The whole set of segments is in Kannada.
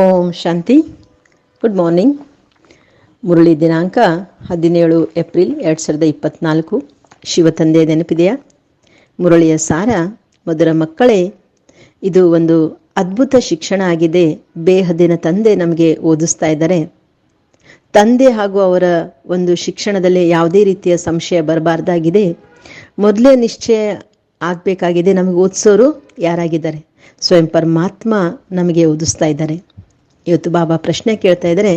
ಓಂ ಶಾಂತಿ. ಗುಡ್ ಮಾರ್ನಿಂಗ್ ಮುರಳಿ ದಿನಾಂಕ ಹದಿನೇಳು ಏಪ್ರಿಲ್ ಎರಡು ಸಾವಿರದ ಇಪ್ಪತ್ನಾಲ್ಕು. ಶಿವತಂದೆ ನೆನಪಿದೆಯಾ? ಮುರಳಿಯ ಸಾರ, ಮಧುರ ಮಕ್ಕಳೇ, ಇದು ಒಂದು ಅದ್ಭುತ ಶಿಕ್ಷಣ ಆಗಿದೆ. ಬೇಹದಿನ ತಂದೆ ನಮಗೆ ಓದಿಸ್ತಾ ಇದ್ದಾರೆ. ತಂದೆ ಹಾಗೂ ಅವರ ಒಂದು ಶಿಕ್ಷಣದಲ್ಲಿ ಯಾವುದೇ ರೀತಿಯ ಸಂಶಯ ಬರಬಾರ್ದಾಗಿದೆ. ಮೊದಲೇ ನಿಶ್ಚಯ ಆಗಬೇಕಾಗಿದೆ ನಮಗೆ ಓದಿಸೋರು ಯಾರಾಗಿದ್ದಾರೆ? ಸ್ವಯಂ ಪರಮಾತ್ಮ ನಮಗೆ ಓದಿಸ್ತಾ ಇದ್ದಾರೆ. ಇವತ್ತು ಬಾಬಾ ಪ್ರಶ್ನೆ ಕೇಳ್ತಾ ಇದ್ದಾರೆ.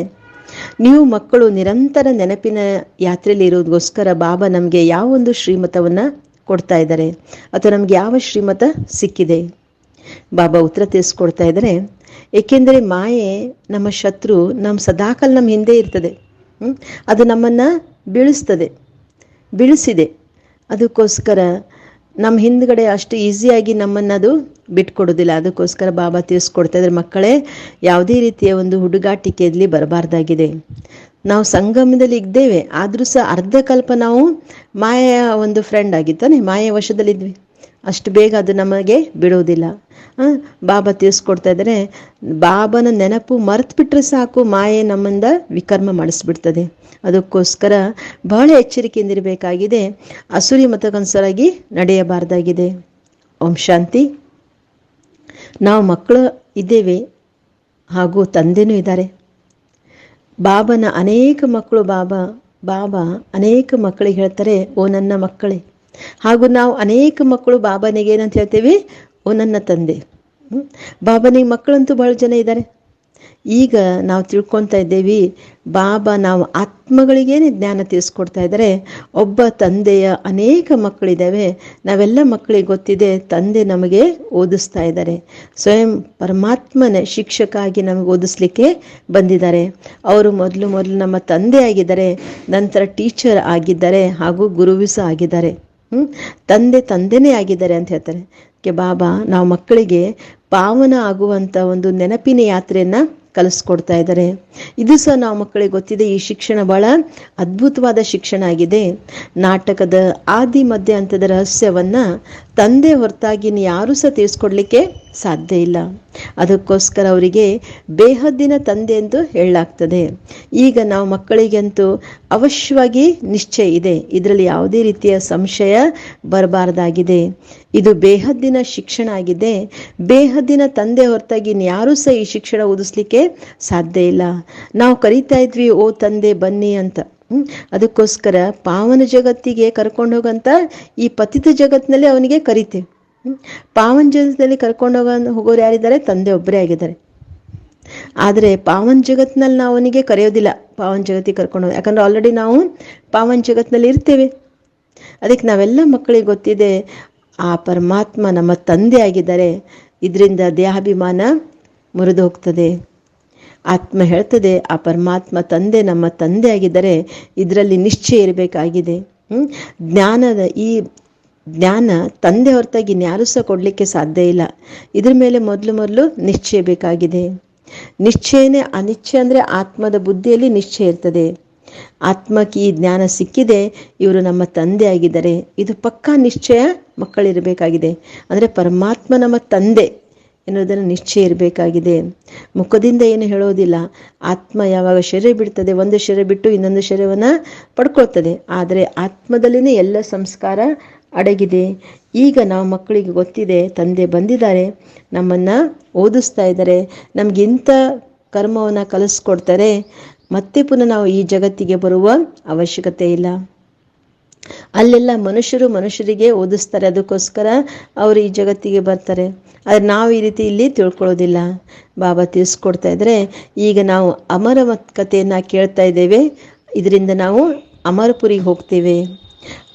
ನೀವು ಮಕ್ಕಳು ನಿರಂತರ ನೆನಪಿನ ಯಾತ್ರೆಯಲ್ಲಿ ಇರೋದಕ್ಕೋಸ್ಕರ ಬಾಬಾ ನಮಗೆ ಯಾವ ಒಂದು ಶ್ರೀಮತವನ್ನು ಕೊಡ್ತಾ ಇದ್ದಾರೆ? ಅಥವಾ ನಮಗೆ ಯಾವ ಶ್ರೀಮತ ಸಿಕ್ಕಿದೆ? ಬಾಬಾ ಉತ್ತರ ತಿಳಿಸ್ಕೊಡ್ತಾ ಇದ್ದಾರೆ. ಏಕೆಂದರೆ ಮಾಯೆ ನಮ್ಮ ಶತ್ರು ನಮ್ಮ ಸದಾಕಲ್ ನಮ್ಮ ಹಿಂದೆ ಇರ್ತದೆ? ಅದು ನಮ್ಮನ್ನ ಬೀಳಿಸ್ತದೆ, ಬೀಳಿಸಿದೆ. ಅದಕ್ಕೋಸ್ಕರ ನಮ್ಮ ಹಿಂದ್ಗಡೆ ಅಷ್ಟು ಈಸಿಯಾಗಿ ನಮ್ಮನ್ನು ಅದು ಬಿಟ್ಕೊಡೋದಿಲ್ಲ. ಅದಕ್ಕೋಸ್ಕರ ಬಾಬಾ ತಿಳಿಸ್ಕೊಡ್ತಾ ಇದ್ದಾರೆ ಮಕ್ಕಳೇ, ಯಾವುದೇ ರೀತಿಯ ಒಂದು ಹುಡುಗಾಟಿಕೆಯಲ್ಲಿ ಬರಬಾರ್ದಾಗಿದೆ. ನಾವು ಸಂಗಮದಲ್ಲಿ ಇದ್ದೇವೆ. ಆದರೂ ಸಹ ಅರ್ಧಕಲ್ಪ ನಾವು ಮಾಯೆಯ ಒಂದು ಫ್ರೆಂಡ್ ಆಗಿತ್ತಾನೆ ಮಾಯೆಯ ವಶದಲ್ಲಿದ್ವಿ. ಅಷ್ಟು ಬೇಗ ಅದು ನಮಗೆ ಬಿಡೋದಿಲ್ಲ ಬಾಬಾ ತಿಳಿಸ್ಕೊಡ್ತಾ ಇದ್ದಾರೆ, ಬಾಬನ ನೆನಪು ಮರೆತುಬಿಟ್ರೆ ಸಾಕು, ಮಾಯೆ ನಮ್ಮಿಂದ ವಿಕರ್ಮ ಮಾಡಿಸ್ಬಿಡ್ತದೆ. ಅದಕ್ಕೋಸ್ಕರ ಬಹಳ ಎಚ್ಚರಿಕೆಯಿಂದಿರಬೇಕಾಗಿದೆ ಅಸುರಿ ಮತಕ್ಕನುಸಾರಾಗಿ ನಡೆಯಬಾರ್ದಾಗಿದೆ. ಓಂ ಶಾಂತಿ. ನಾವು ಮಕ್ಕಳು ಇದ್ದೇವೆ, ಹಾಗೂ ತಂದೆನೂ ಇದ್ದಾರೆ. ಬಾಬನ ಅನೇಕ ಮಕ್ಕಳು, ಬಾಬಾ ಬಾಬಾ ಅನೇಕ ಮಕ್ಕಳಿಗೆ ಹೇಳ್ತಾರೆ, ಓ ನನ್ನ ಮಕ್ಕಳೇ ಹಾಗೂ ನಾವು ಅನೇಕ ಮಕ್ಕಳು ಬಾಬನಿಗೆ ಏನಂತ ಹೇಳ್ತೇವೆ? ಓ, ನನ್ನ ತಂದೆ? ಬಾಬನಿಗೆ ಮಕ್ಕಳಂತೂ ಬಹಳ ಜನ ಇದ್ದಾರೆ. ಈಗ ನಾವು ತಿಳ್ಕೊತಾ ಇದ್ದೇವೆ, ಬಾಬಾ ನಾವು ಆತ್ಮಗಳಿಗೇನೆ ಜ್ಞಾನ ತಿಳಿಸ್ಕೊಡ್ತಾ ಇದ್ದಾರೆ. ಒಬ್ಬ ತಂದೆಯ ಅನೇಕ ಮಕ್ಕಳಿದ್ದಾವೆ. ನಾವೆಲ್ಲ ಮಕ್ಕಳಿಗೆ ಗೊತ್ತಿದೆ, ತಂದೆ ನಮಗೆ ಓದಿಸ್ತಾ ಇದ್ದಾರೆ. ಸ್ವಯಂ ಪರಮಾತ್ಮನ ಶಿಕ್ಷಕ ಆಗಿ ನಮಗೆ ಓದಿಸ್ಲಿಕ್ಕೆ ಬಂದಿದ್ದಾರೆ. ಅವರು ಮೊದಲು ಮೊದಲು ನಮ್ಮ ತಂದೆ ಆಗಿದ್ದಾರೆ, ನಂತರ ಟೀಚರ್ ಆಗಿದ್ದಾರೆ ಹಾಗೂ ಗುರುವಿಸ ಆಗಿದ್ದಾರೆ? ತಂದೆ ತಂದೆನೇ ಆಗಿದ್ದಾರೆ ಅಂತ ಹೇಳ್ತಾರೆ ಕೆ ಬಾಬಾ, ನಾವು ಮಕ್ಕಳಿಗೆ ಪಾವನ ಆಗುವಂತ ಒಂದು ನೆನಪಿನ ಯಾತ್ರೆಯನ್ನ ಕಲಿಸ್ಕೊಡ್ತಾ ಇದ್ದಾರೆ. ಇದು ಸಹ ನಾವು ಮಕ್ಕಳಿಗೆ ಗೊತ್ತಿದೆ, ಈ ಶಿಕ್ಷಣ ಬಹಳ ಅದ್ಭುತವಾದ ಶಿಕ್ಷಣ ಆಗಿದೆ. ನಾಟಕದ ಆದಿ ಮಧ್ಯ ಅಂತದ ರಹಸ್ಯವನ್ನ ತಂದೆ ಹೊರತಾಗಿ ಯಾರು ಸಹ ತಿಳಿಸ್ಕೊಡ್ಲಿಕ್ಕೆ ಸಾಧ್ಯ ಇಲ್ಲ. ಅದಕ್ಕೋಸ್ಕರ ಅವರಿಗೆ ಬೇಹದ್ದಿನ ತಂದೆ ಎಂದು ಹೇಳಲಾಗ್ತದೆ. ಈಗ ನಾವು ಮಕ್ಕಳಿಗಂತೂ ಅವಶ್ಯವಾಗಿ ನಿಶ್ಚಯ ಇದೆ. ಇದರಲ್ಲಿ ಯಾವುದೇ ರೀತಿಯ ಸಂಶಯ ಬರಬಾರ್ದಾಗಿದೆ. ಇದು ಬೇಹದ್ದಿನ ಶಿಕ್ಷಣ ಆಗಿದೆ. ಬೇಹದ್ದಿನ ತಂದೆ ಹೊರತಾಗಿ ಯಾರೂ ಸಹ ಈ ಶಿಕ್ಷಣ ಓದಿಸ್ಲಿಕ್ಕೆ ಸಾಧ್ಯ ಇಲ್ಲ. ನಾವು ಕರಿತಾ ಇದ್ವಿ, ಓ ತಂದೆ ಬನ್ನಿ ಅಂತ? ಅದಕ್ಕೋಸ್ಕರ ಪಾವನ ಜಗತ್ತಿಗೆ ಕರ್ಕೊಂಡು ಹೋಗಂತ ಈ ಪತಿತ ಜಗತ್ತಿನಲ್ಲಿ ಅವನಿಗೆ ಕರಿತೇವೆ? ಪಾವನ ಜಗತ್ತಲ್ಲಿ ಕರ್ಕೊಂಡು ಹೋಗ ಹೋಗೋರು ಯಾರಿದ್ದಾರೆ? ತಂದೆ ಒಬ್ಬರೇ ಆಗಿದ್ದಾರೆ. ಆದರೆ ಪಾವನ್ ಜಗತ್ನಲ್ಲಿ ನಾವು ಅವನಿಗೆ ಕರೆಯೋದಿಲ್ಲ. ಪಾವನ್ ಜಗತ್ತಿಗೆ ಕರ್ಕೊಂಡು ಯಾಕಂದ್ರೆ ಆಲ್ರೆಡಿ ನಾವು ಪಾವನ್ ಜಗತ್ನಲ್ಲಿ ಇರ್ತೇವೆ. ಅದಕ್ಕೆ ನಾವೆಲ್ಲ ಮಕ್ಕಳಿಗೆ ಗೊತ್ತಿದೆ, ಆ ಪರಮಾತ್ಮ ನಮ್ಮ ತಂದೆ ಆಗಿದ್ದಾರೆ. ಇದರಿಂದ ದೇಹಾಭಿಮಾನ ಮುರಿದು ಹೋಗ್ತದೆ. ಆತ್ಮ ಹೇಳ್ತದೆ, ಆ ಪರಮಾತ್ಮ ತಂದೆ ನಮ್ಮ ತಂದೆ ಆಗಿದ್ದಾರೆ. ಇದರಲ್ಲಿ ನಿಶ್ಚಯ ಇರಬೇಕಾಗಿದೆ? ಜ್ಞಾನದ ಈ ಜ್ಞಾನ ತಂದೆ ಹೊರತಾಗಿ ಇನ್ಯಾರೂ ಸಹ ಕೊಡಲಿಕ್ಕೆ ಸಾಧ್ಯ ಇಲ್ಲ. ಇದ್ರ ಮೇಲೆ ಮೊದಲು ಮೊದಲು ನಿಶ್ಚಯ ಬೇಕಾಗಿದೆ. ನಿಶ್ಚಯನೇ ಅನಿಶ್ಚಯ ಅಂದರೆ ಆತ್ಮದ ಬುದ್ಧಿಯಲ್ಲಿ ನಿಶ್ಚಯ ಇರ್ತದೆ. ಆತ್ಮಕ್ಕೆ ಈ ಜ್ಞಾನ ಸಿಕ್ಕಿದೆ, ಇವರು ನಮ್ಮ ತಂದೆ ಆಗಿದ್ದಾರೆ. ಇದು ಪಕ್ಕಾ ನಿಶ್ಚಯ ಮಕ್ಕಳಿರಬೇಕಾಗಿದೆ. ಅಂದರೆ ಪರಮಾತ್ಮ ನಮ್ಮ ತಂದೆ ಎನ್ನುವುದನ್ನು ನಿಶ್ಚಯ ಇರಬೇಕಾಗಿದೆ. ಮುಖದಿಂದ ಏನು ಹೇಳೋದಿಲ್ಲ. ಆತ್ಮ ಯಾವಾಗ ಶರೀರ ಬಿಡ್ತದೆ, ಒಂದು ಶರೀರ ಬಿಟ್ಟು ಇನ್ನೊಂದು ಶರೀರವನ್ನು ಪಡ್ಕೊಳ್ತದೆ. ಆದರೆ ಆತ್ಮದಲ್ಲಿನೇ ಎಲ್ಲ ಸಂಸ್ಕಾರ ಅಡಗಿದೆ. ಈಗ ನಾವು ಮಕ್ಕಳಿಗೆ ಗೊತ್ತಿದೆ, ತಂದೆ ಬಂದಿದ್ದಾರೆ, ನಮ್ಮನ್ನು ಓದಿಸ್ತಾ ಇದ್ದಾರೆ. ನಮಗೆ ಇಂಥ ಕರ್ಮವನ್ನು ಕಲಿಸ್ಕೊಡ್ತಾರೆ. ಮತ್ತೆ ಪುನಃ ನಾವು ಈ ಜಗತ್ತಿಗೆ ಬರುವ ಅವಶ್ಯಕತೆ ಇಲ್ಲ. ಅಲ್ಲೆಲ್ಲ ಮನುಷ್ಯರು ಮನುಷ್ಯರಿಗೆ ಓದಿಸ್ತಾರೆ. ಅದಕ್ಕೋಸ್ಕರ ಅವರು ಈ ಜಗತ್ತಿಗೆ ಬರ್ತಾರೆ. ಆದರೆ ನಾವು ಈ ರೀತಿ ಇಲ್ಲಿ ತಿಳ್ಕೊಳ್ಳೋದಿಲ್ಲ. ಬಾಬಾ ತಿಳಿಸ್ಕೊಡ್ತಾ ಇದ್ರೆ ಈಗ ನಾವು ಅಮರ ಕಥೆಯನ್ನು ಕೇಳ್ತಾ ಇದ್ದೇವೆ. ಇದರಿಂದ ನಾವು ಅಮರಪುರಿಗೆ ಹೋಗ್ತೇವೆ.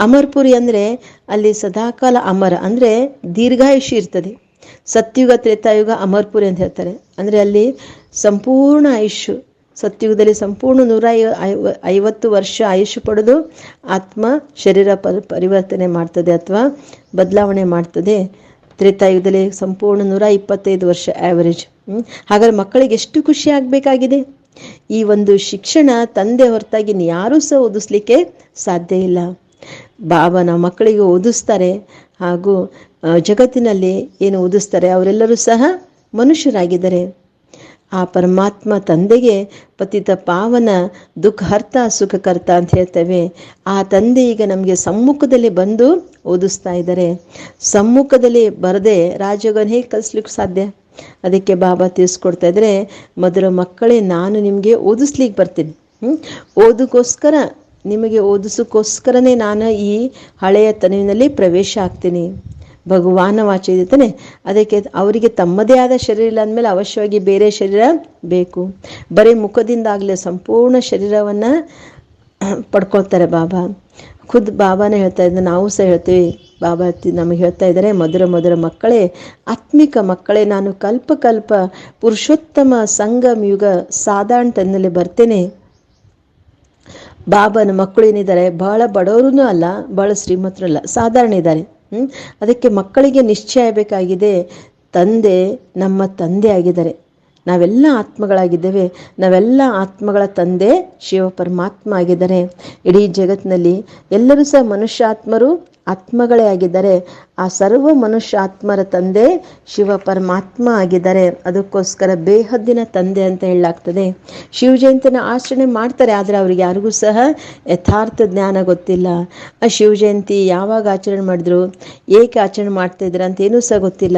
ಅಮರಪುರಿ ಅಂದರೆ ಅಲ್ಲಿ ಸದಾಕಾಲ ಅಮರ, ಅಂದರೆ ದೀರ್ಘಾಯುಷಿ ಇರ್ತದೆ. ಸತ್ಯುಗ, ತ್ರೇತಾಯುಗ ಅಮರ್ಪುರಿ ಅಂತ ಹೇಳ್ತಾರೆ. ಅಂದರೆ ಅಲ್ಲಿ ಸಂಪೂರ್ಣ ಆಯುಷ್ ಸತ್ಯುಗದಲ್ಲಿ ಸಂಪೂರ್ಣ ನೂರ ಐವ- ಐವ- ಐವತ್ತು ವರ್ಷ ಆಯುಷ್ ಪಡೆದು ಆತ್ಮ ಶರೀರ ಪರಿ ಪರಿವರ್ತನೆ ಮಾಡ್ತದೆ ಅಥವಾ ಬದಲಾವಣೆ ಮಾಡ್ತದೆ. ತ್ರೇತಾಯುಗದಲ್ಲಿ ಸಂಪೂರ್ಣ ನೂರ ಇಪ್ಪತ್ತೈದು ವರ್ಷ ಆ್ಯಾವರೇಜ್ ಹಾಗಾದ್ರೆ ಮಕ್ಕಳಿಗೆ ಎಷ್ಟು ಖುಷಿ ಆಗಬೇಕಾಗಿದೆ? ಈ ಒಂದು ಶಿಕ್ಷಣ ತಂದೆ ಹೊರತಾಗಿ ಯಾರೂ ಸಹ ಓದಿಸ್ಲಿಕ್ಕೆ ಸಾಧ್ಯ ಇಲ್ಲ. ಬಾಬಾ ನಾವು ಮಕ್ಕಳಿಗೆ ಓದಿಸ್ತಾರೆ ಹಾಗೂ ಜಗತ್ತಿನಲ್ಲಿ ಏನು ಓದಿಸ್ತಾರೆ ಅವರೆಲ್ಲರೂ ಸಹ ಮನುಷ್ಯರಾಗಿದ್ದಾರೆ. ಆ ಪರಮಾತ್ಮ ತಂದೆಗೆ ಪತಿತ ಪಾವನ ದುಃಖಹರ್ತ ಸುಖಕರ್ತ ಅಂತ ಹೇಳ್ತೇವೆ. ಆ ತಂದೆ ಈಗ ನಮಗೆ ಸಮ್ಮುಖದಲ್ಲಿ ಬಂದು ಓದಿಸ್ತಾ ಇದ್ದಾರೆ. ಸಮ್ಮುಖದಲ್ಲಿ ಬರದೆ ರಾಜಯೋಗನ ಹೇಗೆ ಕಲಿಸ್ಲಿಕ್ಕೆ ಸಾಧ್ಯ? ಅದಕ್ಕೆ ಬಾಬಾ ತಿಳಿಸ್ಕೊಡ್ತಾ ಇದ್ರೆ ಮೊದಲು ಮಕ್ಕಳೇ, ನಾನು ನಿಮಗೆ ಓದಿಸ್ಲಿಕ್ಕೆ ಬರ್ತೀನಿ. ಹ್ಮ್? ಓದಕ್ಕೋಸ್ಕರ ನಿಮಗೆ ಓದಿಸೋಕ್ಕೋಸ್ಕರನೇ ನಾನು ಈ ಹಳೆಯ ತನುವಿನಲ್ಲಿ ಪ್ರವೇಶ ಆಗ್ತೀನಿ. ಭಗವಾನ ವಾಚ ಇದ್ದಾನೆ ಅದಕ್ಕೆ ಅವರಿಗೆ ತಮ್ಮದೇ ಆದ ಶರೀರ ಇಲ್ಲ ಅಂದಮೇಲೆ ಅವಶ್ಯವಾಗಿ ಬೇರೆ ಶರೀರ ಬೇಕು. ಬರೀ ಮುಖದಿಂದಾಗಲೇ ಸಂಪೂರ್ಣ ಶರೀರವನ್ನು ಪಡ್ಕೊಳ್ತಾರೆ ಬಾಬಾ. ಖುದ್ ಬಾಬಾನೇ ಹೇಳ್ತಾ ಇದ್ದ, ನಾವು ಸಹ ಹೇಳ್ತೀವಿ. ಬಾಬಾ ನಮಗೆ ಹೇಳ್ತಾ ಇದ್ದಾರೆ, ಮಧುರ ಮಧುರ ಮಕ್ಕಳೇ, ಆತ್ಮಿಕ ಮಕ್ಕಳೇ, ನಾನು ಕಲ್ಪ ಕಲ್ಪ ಪುರುಷೋತ್ತಮ ಸಂಗಮ ಯುಗ ಸಾಧಾರಣ ತನ್ನಲ್ಲಿ ಬರ್ತೇನೆ. ಬಾಬನ ಮಕ್ಕಳು ಏನಿದ್ದಾರೆ? ಬಹಳ ಬಡವರೂ ಅಲ್ಲ, ಬಹಳ ಶ್ರೀಮಂತರಲ್ಲ, ಸಾಧಾರಣ ಇದ್ದಾರೆ? ಅದಕ್ಕೆ ಮಕ್ಕಳಿಗೆ ನಿಶ್ಚಯ ಬೇಕಾಗಿದೆ, ತಂದೆ ನಮ್ಮ ತಂದೆ ಆಗಿದ್ದಾರೆ. ನಾವೆಲ್ಲ ಆತ್ಮಗಳಾಗಿದ್ದೇವೆ. ನಾವೆಲ್ಲ ಆತ್ಮಗಳ ತಂದೆ ಶಿವ ಪರಮಾತ್ಮ ಆಗಿದ್ದಾರೆ. ಇಡೀ ಜಗತ್ತಿನಲ್ಲಿ ಎಲ್ಲರೂ ಸಹ ಮನುಷ್ಯ ಆತ್ಮರು ಆತ್ಮಗಳೇ ಆಗಿದ್ದಾರೆ, ಆ ಸರ್ವ ಮನುಷ್ಯ ಆತ್ಮರ ತಂದೆ ಶಿವ ಪರಮಾತ್ಮ ಆಗಿದ್ದಾರೆ, ಅದಕ್ಕೋಸ್ಕರ ಬೇಹದ್ದಿನ ತಂದೆ ಅಂತ ಹೇಳಲಾಗ್ತದೆ. ಶಿವ ಜಯಂತಿನ ಆಚರಣೆ ಮಾಡ್ತಾರೆ, ಆದರೆ ಅವ್ರಿಗೆ ಯಾರಿಗೂ ಸಹ ಯಥಾರ್ಥ ಜ್ಞಾನ ಗೊತ್ತಿಲ್ಲ. ಆ ಶಿವ ಜಯಂತಿ ಯಾವಾಗ ಆಚರಣೆ ಮಾಡಿದ್ರು, ಏಕೆ ಆಚರಣೆ ಮಾಡ್ತಾ ಅಂತ ಏನೂ ಸಹ ಗೊತ್ತಿಲ್ಲ.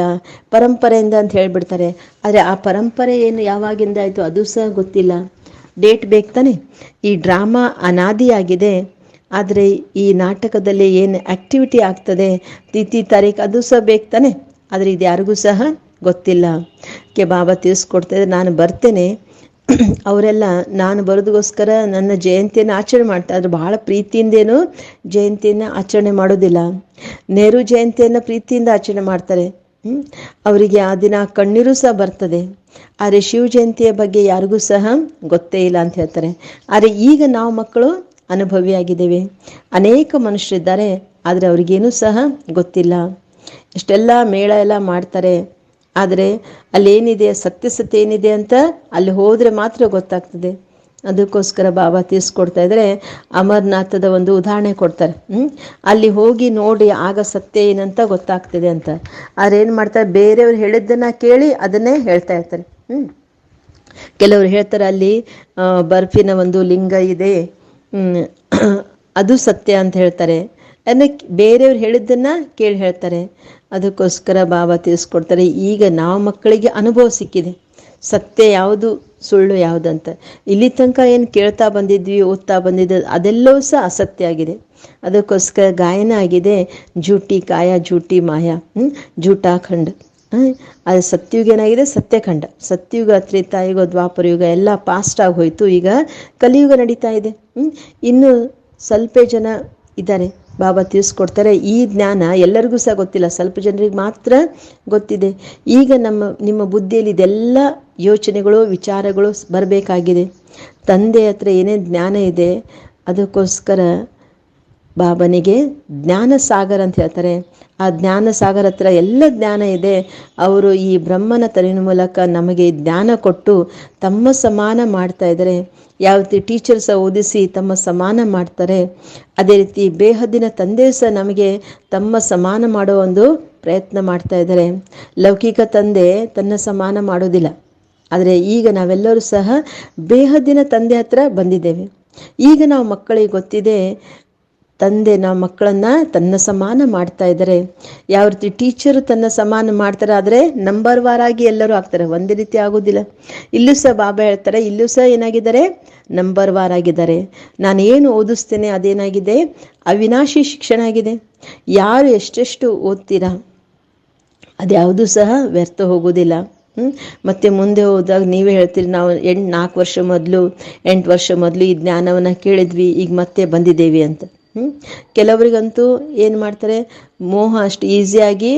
ಪರಂಪರೆಯಿಂದ ಅಂತ ಹೇಳಿಬಿಡ್ತಾರೆ. ಆದರೆ ಆ ಪರಂಪರೆ ಏನು ಯಾವಾಗಿಂದ ಆಯಿತು, ಅದು ಸಹ ಗೊತ್ತಿಲ್ಲ. ಡೇಟ್ ಬೇಕು ತಾನೆ. ಈ ಡ್ರಾಮಾ ಅನಾದಿಯಾಗಿದೆ. ಆದರೆ ಈ ನಾಟಕದಲ್ಲಿ ಏನು ಆ್ಯಕ್ಟಿವಿಟಿ ಆಗ್ತದೆ? ತಿಥಿ ತಾರೀಕು ಅದು ಸಹ ಬೇಕು ತಾನೆ? ಆದರೆ ಇದು ಯಾರಿಗೂ ಸಹ ಗೊತ್ತಿಲ್ಲ. ಕೆ ಬಾಬಾ ತಿಳಿಸ್ಕೊಡ್ತಾ ಇದ್ದಾರೆ. ನಾನು ಬರ್ತೇನೆ. ಅವರೆಲ್ಲ ನಾನು ಬರೋದಕ್ಕೋಸ್ಕರ ನನ್ನ ಜಯಂತಿಯನ್ನು ಆಚರಣೆ ಮಾಡ್ತಾರೆ ಆದರೆ ಬಹಳ ಪ್ರೀತಿಯಿಂದೇನು ಜಯಂತಿಯನ್ನು ಆಚರಣೆ ಮಾಡೋದಿಲ್ಲ. ನೆಹರು ಜಯಂತಿಯನ್ನು ಪ್ರೀತಿಯಿಂದ ಆಚರಣೆ ಮಾಡ್ತಾರೆ. ಅವರಿಗೆ ಆ ದಿನ ಕಣ್ಣೀರು ಸಹ ಬರ್ತದೆ. ಆದರೆ ಶಿವ ಜಯಂತಿಯ ಬಗ್ಗೆ ಯಾರಿಗೂ ಸಹ ಗೊತ್ತೇ ಇಲ್ಲ ಅಂತ ಹೇಳ್ತಾರೆ. ಆದರೆ ಈಗ ನಾವು ಮಕ್ಕಳು ಅನುಭವಿಯಾಗಿದ್ದೇವೆ. ಅನೇಕ ಮನುಷ್ಯರಿದ್ದಾರೆ, ಆದರೆ ಅವ್ರಿಗೇನೂ ಸಹ ಗೊತ್ತಿಲ್ಲ. ಇಷ್ಟೆಲ್ಲ ಮೇಳ ಎಲ್ಲ ಮಾಡ್ತಾರೆ. ಆದರೆ ಅಲ್ಲೇನಿದೆ ಸತ್ಯಸತ್ಯ ಏನಿದೆ ಅಂತ ಅಲ್ಲಿ ಹೋದರೆ ಮಾತ್ರ ಗೊತ್ತಾಗ್ತದೆ. ಅದಕ್ಕೋಸ್ಕರ ಬಾಬಾ ತಿಳಿಸ್ಕೊಡ್ತಾ ಇದ್ರೆ ಅಮರನಾಥದ ಒಂದು ಉದಾಹರಣೆ ಕೊಡ್ತಾರೆ? ಅಲ್ಲಿ ಹೋಗಿ ನೋಡಿ ಆಗ ಸತ್ಯ ಏನಂತ ಗೊತ್ತಾಗ್ತದೆ ಅಂತ. ಆದ್ರೆ ಏನು ಮಾಡ್ತಾರೆ? ಬೇರೆಯವ್ರು ಹೇಳಿದ್ದನ್ನ ಕೇಳಿ ಅದನ್ನೇ ಹೇಳ್ತಾ ಇರ್ತಾರೆ. ಹ್ಮ್? ಕೆಲವರು ಹೇಳ್ತಾರೆ ಅಲ್ಲಿ ಬರ್ಫಿನ ಒಂದು ಲಿಂಗ ಇದೆ. ಅದು ಸತ್ಯ ಅಂತ ಹೇಳ್ತಾರೆ. ಅಂದರೆ ಬೇರೆಯವ್ರು ಹೇಳಿದ್ದನ್ನ ಕೇಳಿ ಹೇಳ್ತಾರೆ. ಅದಕ್ಕೋಸ್ಕರ ಬಾಬಾ ತಿಳಿಸ್ಕೊಡ್ತಾರೆ. ಈಗ ನಾವು ಮಕ್ಕಳಿಗೆ ಅನುಭವ ಸಿಕ್ಕಿದೆ. ಸತ್ಯ ಯಾವುದು, ಸುಳ್ಳು ಯಾವುದಂತ ಇಲ್ಲಿ ತನಕ ಏನು ಕೇಳ್ತಾ ಬಂದಿದ್ವಿ, ಓದ್ತಾ ಬಂದಿದ್ದ ಅದೆಲ್ಲವೂ ಸಹ ಅಸತ್ಯ ಆಗಿದೆ. ಅದಕ್ಕೋಸ್ಕರ ಗಾಯನ ಆಗಿದೆ. ಜೂಟಿ ಕಾಯ, ಜೂಟಿ ಮಾಯಾ, ಹ್ಮ್? ಅದು ಸತ್ಯುಗ ಏನಾಗಿದೆ? ಸತ್ಯಖಂಡ. ಸತ್ಯುಗ, ತ್ರೇತಾಯುಗ, ದ್ವಾಪರಯುಗ ಎಲ್ಲ ಪಾಸ್ಟ್ ಆಗಿ ಹೋಯ್ತು. ಈಗ ಕಲಿಯುಗ ನಡೀತಾ ಇದೆ? ಇನ್ನು ಸ್ವಲ್ಪ ಜನ ಇದ್ದಾರೆ. ಬಾಬಾ ತಿಳಿಸ್ಕೊಡ್ತಾರೆ. ಈ ಜ್ಞಾನ ಎಲ್ಲರಿಗೂ ಸಹ ಗೊತ್ತಿಲ್ಲ. ಸ್ವಲ್ಪ ಜನರಿಗೆ ಮಾತ್ರ ಗೊತ್ತಿದೆ. ಈಗ ನಮ್ಮ, ನಿಮ್ಮ ಬುದ್ಧಿಯಲ್ಲಿ ಇದೆಲ್ಲ ಯೋಚನೆಗಳು, ವಿಚಾರಗಳು ಬರಬೇಕಾಗಿದೆ. ತಂದೆ ಹತ್ರ ಏನೇ ಜ್ಞಾನ ಇದೆ, ಅದಕ್ಕೋಸ್ಕರ ಬಾಬನಿಗೆ ಜ್ಞಾನ ಸಾಗರ್ ಅಂತ ಹೇಳ್ತಾರೆ. ಆ ಜ್ಞಾನ ಸಾಗರ ಹತ್ರ ಎಲ್ಲ ಜ್ಞಾನ ಇದೆ. ಅವರು ಈ ಬ್ರಹ್ಮನ ತಲಿನ ಮೂಲಕ ನಮಗೆ ಜ್ಞಾನ ಕೊಟ್ಟು ತಮ್ಮ ಸಮಾನ ಮಾಡ್ತಾ ಇದ್ದಾರೆ. ಯಾವ ರೀತಿ ಟೀಚರ್ಸ್ ಓದಿಸಿ ತಮ್ಮ ಸಮಾನ ಮಾಡ್ತಾರೆ. ಅದೇ ರೀತಿ ಬೇಹದ್ದಿನ ತಂದೆ ಸಹ ನಮಗೆ ತಮ್ಮ ಸಮಾನ ಮಾಡೋ ಒಂದು ಪ್ರಯತ್ನ ಮಾಡ್ತಾ ಇದ್ದಾರೆ. ಲೌಕಿಕ ತಂದೆ ತನ್ನ ಸಮಾನ ಮಾಡೋದಿಲ್ಲ. ಆದರೆ ಈಗ ನಾವೆಲ್ಲರೂ ಸಹ ಬೇಹದ್ದಿನ ತಂದೆ ಹತ್ರ ಬಂದಿದ್ದೇವೆ. ಈಗ ನಾವು ಮಕ್ಕಳಿಗೆ ಗೊತ್ತಿದೆ ತಂದೆ ನಾವು ಮಕ್ಕಳನ್ನ ತನ್ನ ಸಮಾನ ಮಾಡ್ತಾ ಇದ್ದಾರೆ. ಯಾವ ರೀತಿ ಟೀಚರು ತನ್ನ ಸಮಾನ ಮಾಡ್ತಾರೆ ಆದರೆ ನಂಬರ್ ವಾರಾಗಿ ಎಲ್ಲರೂ ಆಗ್ತಾರೆ. ಒಂದೇ ರೀತಿ ಆಗೋದಿಲ್ಲ. ಇಲ್ಲೂ ಸಹ ಬಾಬಾ ಹೇಳ್ತಾರೆ, ಇಲ್ಲೂ ಸಹ ಏನಾಗಿದ್ದಾರೆ? ನಂಬರ್ ವಾರ್ ಆಗಿದ್ದಾರೆ. ನಾನು ಏನು ಓದಿಸ್ತೇನೆ ಅದೇನಾಗಿದೆ? ಅವಿನಾಶಿ ಶಿಕ್ಷಣ ಆಗಿದೆ. ಯಾರು ಎಷ್ಟೆಷ್ಟು ಓದ್ತೀರಾ? ಅದ್ಯಾವುದು ಸಹ ವ್ಯರ್ಥ ಹೋಗೋದಿಲ್ಲ? ಮತ್ತೆ ಮುಂದೆ ಹೋದಾಗ ನೀವೇ ಹೇಳ್ತೀರಿ, ನಾವು ಎಂಟು ನಾಲ್ಕು ವರ್ಷ ಮೊದಲು, ಎಂಟು ವರ್ಷ ಮೊದಲು ಈ ಜ್ಞಾನವನ್ನು ಕೇಳಿದ್ವಿ, ಈಗ ಮತ್ತೆ ಬಂದಿದ್ದೇವೆ ಅಂತ. ಹ್ಮ್? ಕೆಲವರಿಗಂತೂ ಏನು ಮಾಡ್ತಾರೆ, ಮೋಹ ಅಷ್ಟು ಈಸಿಯಾಗಿ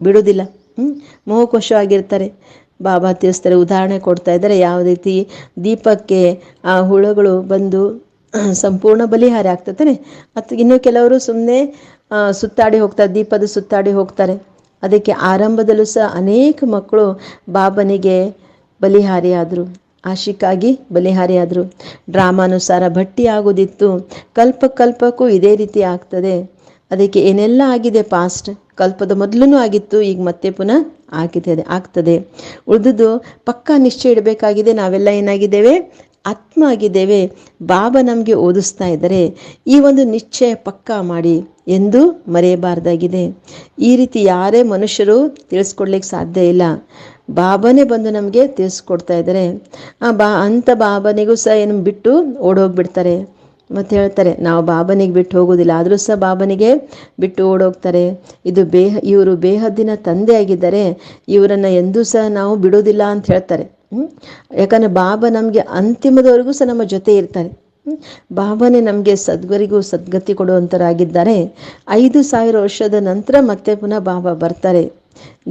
ಬಿಡೋದಿಲ್ಲ. ಮೋಹಕೋಶ ಮೋಹಕೋಶವಾಗಿರ್ತಾರೆ. ಬಾಬಾ ತಿಳಿಸ್ತಾರೆ ಉದಾಹರಣೆ ಕೊಡ್ತಾ ಇದ್ದಾರೆ. ಯಾವ ರೀತಿ ದೀಪಕ್ಕೆ ಆ ಹುಳುಗಳು ಬಂದು ಸಂಪೂರ್ಣ ಬಲಿಹಾರಿ ಆಗ್ತದೆ ಮತ್ತು ಇನ್ನು ಕೆಲವರು ಸುಮ್ಮನೆ ಸುತ್ತಾಡಿ ಹೋಗ್ತಾರೆ ದೀಪದ ಸುತ್ತಾಡಿ ಹೋಗ್ತಾರೆ. ಅದಕ್ಕೆ ಆರಂಭದಲ್ಲೂ ಸಹ ಅನೇಕ ಮಕ್ಕಳು ಬಾಬನಿಗೆ ಬಲಿಹಾರಿಯಾದರು. ಆಶಿಕ್ಕಾಗಿ ಬಲಿಹಾರಿಯಾದರು. ಡ್ರಾಮಾನುಸಾರ ಭಟ್ಟಿ ಆಗೋದಿತ್ತು. ಕಲ್ಪ ಕಲ್ಪಕ್ಕೂ ಇದೇ ರೀತಿ ಆಗ್ತದೆ. ಅದಕ್ಕೆ ಏನೆಲ್ಲ ಆಗಿದೆ ಪಾಸ್ಟ್ ಕಲ್ಪದ ಮೊದಲೂ ಆಗಿತ್ತು, ಈಗ ಮತ್ತೆ ಪುನಃ ಆಗಿದೆ ಆಗ್ತದೆ. ಉಳಿದುದು ಪಕ್ಕಾ ನಿಶ್ಚಯ ಇಡಬೇಕಾಗಿದೆ, ನಾವೆಲ್ಲ ಏನಾಗಿದ್ದೇವೆ? ಆತ್ಮ ಆಗಿದ್ದೇವೆ. ಬಾಬಾ ನಮಗೆ ಓದಿಸ್ತಾ ಇದ್ದಾರೆ. ಈ ಒಂದು ನಿಶ್ಚಯ ಪಕ್ಕಾ ಮಾಡಿ ಎಂದು ಮರೆಯಬಾರ್ದಾಗಿದೆ. ಈ ರೀತಿ ಯಾರೇ ಮನುಷ್ಯರು ತಿಳಿಸ್ಕೊಡ್ಲಿಕ್ಕೆ ಸಾಧ್ಯ ಇಲ್ಲ. ಬಾಬಾನೇ ಬಂದು ನಮಗೆ ತಿಳಿಸ್ಕೊಡ್ತಾ ಇದ್ದಾರೆ. ಆ ಬಾ ಅಂಥ ಬಾಬನಿಗೂ ಸಹ ಏನು ಬಿಟ್ಟು ಓಡೋಗ್ಬಿಡ್ತಾರೆ. ಮತ್ತೆ ಹೇಳ್ತಾರೆ, ನಾವು ಬಾಬನಿಗೆ ಬಿಟ್ಟು ಹೋಗೋದಿಲ್ಲ, ಆದರೂ ಸಹ ಬಾಬನಿಗೆ ಬಿಟ್ಟು ಓಡೋಗ್ತಾರೆ. ಇದು ಬೇಹ, ಇವರು ಬೇಹದ್ದಿನ ತಂದೆ ಆಗಿದ್ದಾರೆ ಇವರನ್ನು ಎಂದೂ ಸಹ ನಾವು ಬಿಡೋದಿಲ್ಲ ಅಂತ ಹೇಳ್ತಾರೆ. ಯಾಕಂದರೆ ಬಾಬಾ ನಮಗೆ ಅಂತಿಮದವರೆಗೂ ಸಹ ನಮ್ಮ ಜೊತೆ ಇರ್ತಾರೆ? ಬಾಬಾನೇ ನಮಗೆ ಸದ್ಗರಿಗೂ ಸದ್ಗತಿ ಕೊಡುವಂಥರಾಗಿದ್ದಾರೆ ಐದು ಸಾವಿರ ವರ್ಷದ ನಂತರ ಮತ್ತೆ ಪುನಃ ಬಾಬಾ ಬರ್ತಾರೆ.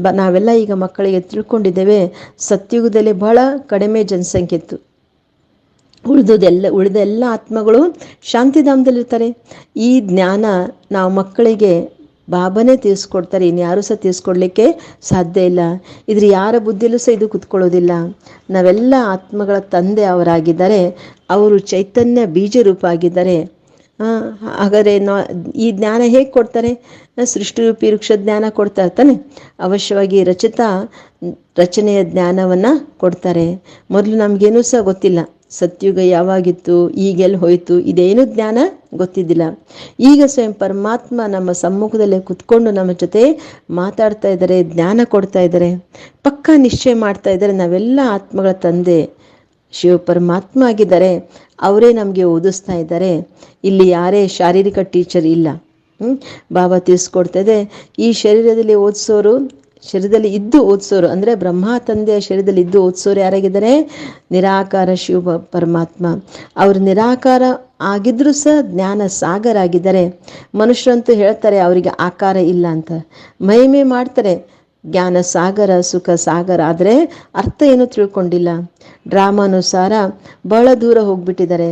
ಬ ನಾವೆಲ್ಲ ಈಗ ಮಕ್ಕಳಿಗೆ ತಿಳ್ಕೊಂಡಿದ್ದೇವೆ, ಸತ್ಯುಗದಲ್ಲಿ ಬಹಳ ಕಡಿಮೆ ಜನಸಂಖ್ಯೆ ಇತ್ತು ಉಳಿದದೆಲ್ಲ, ಉಳಿದ ಎಲ್ಲ ಆತ್ಮಗಳು ಶಾಂತಿಧಾಮದಲ್ಲಿರ್ತಾರೆ. ಈ ಜ್ಞಾನ ನಾವು ಮಕ್ಕಳಿಗೆ ಬಾಬನೇ ತಿಳಿಸ್ಕೊಡ್ತಾರೆ, ಇನ್ಯಾರೂ ಸಹ ತಿಳಿಸ್ಕೊಡ್ಲಿಕ್ಕೆ ಸಾಧ್ಯ ಇಲ್ಲ. ಇದ್ರ ಯಾರ ಬುದ್ಧಿಯಲ್ಲೂ ಸಹ ಇದು ಕುತ್ಕೊಳ್ಳೋದಿಲ್ಲ. ನಾವೆಲ್ಲ ಆತ್ಮಗಳ ತಂದೆ ಅವರಾಗಿದ್ದಾರೆ, ಅವರು ಚೈತನ್ಯ ಬೀಜ ರೂಪ ಆಗಿದ್ದಾರೆ ಹಾಗಾದರೆ ನಾ ಈ ಜ್ಞಾನ ಹೇಗೆ ಕೊಡ್ತಾರೆ? ಸೃಷ್ಟಿರೂಪಿ ವೃಕ್ಷ ಜ್ಞಾನ ಕೊಡ್ತಾ ಇರ್ತಾನೆ. ಅವಶ್ಯವಾಗಿ ರಚಿತ ರಚನೆಯ ಜ್ಞಾನವನ್ನು ಕೊಡ್ತಾರೆ. ಮೊದಲು ನಮಗೇನೂ ಸಹ ಗೊತ್ತಿಲ್ಲ. ಸತ್ಯುಗ ಯಾವಾಗಿತ್ತು ಈಗೆಲ್ಲಿ ಹೋಯಿತು, ಇದೇನು ಜ್ಞಾನ ಗೊತ್ತಿದ್ದಿಲ್ಲ. ಈಗ ಸ್ವಯಂ ಪರಮಾತ್ಮ ನಮ್ಮ ಸಮ್ಮುಖದಲ್ಲೇ ಕುತ್ಕೊಂಡು ನಮ್ಮ ಜೊತೆ ಮಾತಾಡ್ತಾ ಇದ್ದಾರೆ, ಜ್ಞಾನ ಕೊಡ್ತಾ ಇದ್ದಾರೆ. ಪಕ್ಕಾ ನಿಶ್ಚಯ ಮಾಡ್ತಾ ಇದ್ದಾರೆ, ನಾವೆಲ್ಲ ಆತ್ಮಗಳ ತಂದೆ. ಶಿವ ಪರಮಾತ್ಮ ಆಗಿದ್ದಾರೆ ಅವರೇ ನಮಗೆ ಓದಿಸ್ತಾ ಇದ್ದಾರೆ. ಇಲ್ಲಿ ಯಾರೇ ಶಾರೀರಿಕ ಟೀಚರ್ ಇಲ್ಲ. ಹ್ಮ್? ಬಾಬಾ ತಿಳಿಸ್ಕೊಡ್ತಾ ಇದೆ ಈ ಶರೀರದಲ್ಲಿ ಓದಿಸೋರು, ಶರೀರದಲ್ಲಿ ಇದ್ದು ಓದಿಸೋರು, ಅಂದರೆ ಬ್ರಹ್ಮ ತಂದೆಯ ಶರೀರದಲ್ಲಿ ಇದ್ದು ಓದಿಸೋರು ಯಾರಾಗಿದ್ದಾರೆ? ನಿರಾಕಾರ ಶಿವ ಪರಮಾತ್ಮ. ಅವರು ನಿರಾಕಾರ ಆಗಿದ್ರೂ ಸಹ ಜ್ಞಾನ ಸಾಗರ ಆಗಿದ್ದಾರೆ. ಮನುಷ್ಯರಂತೂ ಹೇಳ್ತಾರೆ, ಅವರಿಗೆ ಆಕಾರ ಇಲ್ಲ ಅಂತ. ಮಹಿಮೆ ಮಾಡ್ತಾರೆ. ಜ್ಞಾನ ಸಾಗರ ಸುಖ ಸಾಗರ ಆದರೆ ಅರ್ಥ ಏನು ತಿಳ್ಕೊಂಡಿಲ್ಲ. ಡ್ರಾಮಾನುಸಾರ ಬಹಳ ದೂರ ಹೋಗ್ಬಿಟ್ಟಿದ್ದಾರೆ.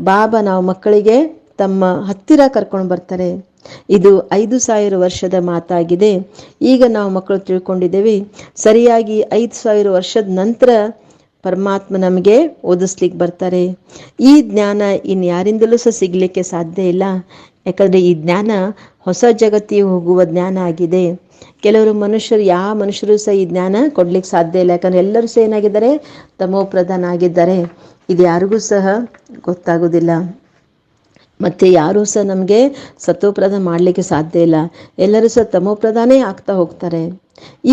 ಬಾಬಾ ನಾವು ಮಕ್ಕಳಿಗೆ ತಮ್ಮ ಹತ್ತಿರ ಕರ್ಕೊಂಡು ಬರ್ತಾರೆ. ಇದು ಐದು ಸಾವಿರ ವರ್ಷದ ಮಾತಾಗಿದೆ. ಈಗ ನಾವು ಮಕ್ಕಳು ತಿಳ್ಕೊಂಡಿದ್ದೇವೆ. ಸರಿಯಾಗಿ ಐದು ಸಾವಿರ ವರ್ಷದ ನಂತರ ಪರಮಾತ್ಮ ನಮಗೆ ಓದಿಸ್ಲಿಕ್ಕೆ ಬರ್ತಾರೆ. ಈ ಜ್ಞಾನ ಇನ್ಯಾರಿಂದಲೂ ಸಹ ಸಿಗಲಿಕ್ಕೆ ಸಾಧ್ಯ ಇಲ್ಲ. ಯಾಕಂದರೆ ಈ ಜ್ಞಾನ ಹೊಸ ಜಗತ್ತಿಗೆ ಹೋಗುವ ಜ್ಞಾನ ಆಗಿದೆ. ಕೆಲವರು ಮನುಷ್ಯರು, ಯಾವ ಮನುಷ್ಯರು ಸಹ ಈ ಜ್ಞಾನ ಕೊಡ್ಲಿಕ್ಕೆ ಸಾಧ್ಯ ಇಲ್ಲ. ಯಾಕಂದ್ರೆ ಎಲ್ಲರೂ ಸಹ ಏನಾಗಿದ್ದಾರೆ? ತಮೋಪ್ರಧಾನ ಆಗಿದ್ದಾರೆ ಇದು ಯಾರಿಗೂ ಸಹ ಗೊತ್ತಾಗೋದಿಲ್ಲ ಮತ್ತು ಯಾರೂ ಸಹ ನಮಗೆ ಸತ್ವಪ್ರದ ಮಾಡಲಿಕ್ಕೆ ಸಾಧ್ಯ ಇಲ್ಲ. ಎಲ್ಲರೂ ಸಹ ತಮೋಪ್ರಧಾನೇ ಆಗ್ತಾ ಹೋಗ್ತಾರೆ.